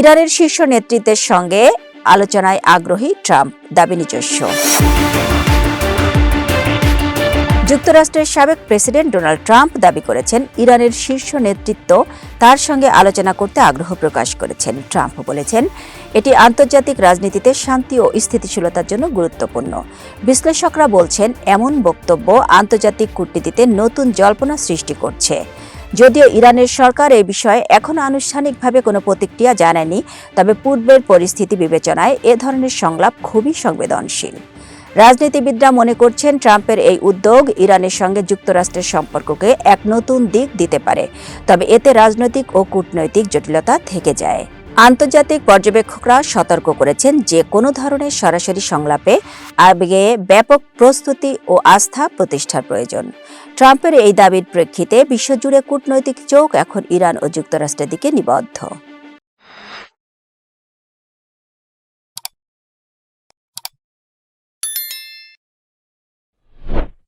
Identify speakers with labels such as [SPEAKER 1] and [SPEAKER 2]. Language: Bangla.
[SPEAKER 1] ইরানের শীর্ষ নেতৃত্বের সঙ্গে আলোচনায় আগ্রহী ট্রাম্প, দাবি নিজস্ব। যুক্তরাষ্ট্রের সাবেক প্রেসিডেন্ট ডোনাল্ড ট্রাম্প দাবি করেছেন, ইরানের শীর্ষ নেতৃত্ব তার সঙ্গে আলোচনা করতে আগ্রহ প্রকাশ করেছেন। ট্রাম্প বলেছেন, এটি আন্তর্জাতিক রাজনীতিতে শান্তি ও স্থিতিশীলতার জন্য গুরুত্বপূর্ণ। বিশ্লেষকরা বলছেন, এমন বক্তব্য আন্তর্জাতিক কূটনীতিতে নতুন জল্পনা সৃষ্টি করছে। যদিও ইরানের সরকার এ বিষয়ে এখনও আনুষ্ঠানিকভাবে কোনো প্রতিক্রিয়া জানায়নি, তবে পূর্বের পরিস্থিতি বিবেচনায় এ ধরনের সংলাপ খুবই সংবেদনশীল। রাজনীতিবিদরা মনে করছেন ট্রাম্পের এই উদ্যোগ ইরানের সঙ্গে যুক্তরাষ্ট্রের সম্পর্ককে এক নতুন দিক দিতে পারে, তবে এতে রাজনৈতিক ও কূটনৈতিক জটিলতা থেকে যায়। আন্তর্জাতিক পর্যবেক্ষকরা সতর্ক করেছেন যে কোনো ধরনের সরাসরি সংলাপে আবেগে ব্যাপক প্রস্তুতি ও আস্থা প্রতিষ্ঠার প্রয়োজন। ট্রাম্পের এই দাবির প্রেক্ষিতে বিশ্বজুড়ে কূটনৈতিক চোখ এখন ইরান ও যুক্তরাষ্ট্রের দিকে নিবদ্ধ।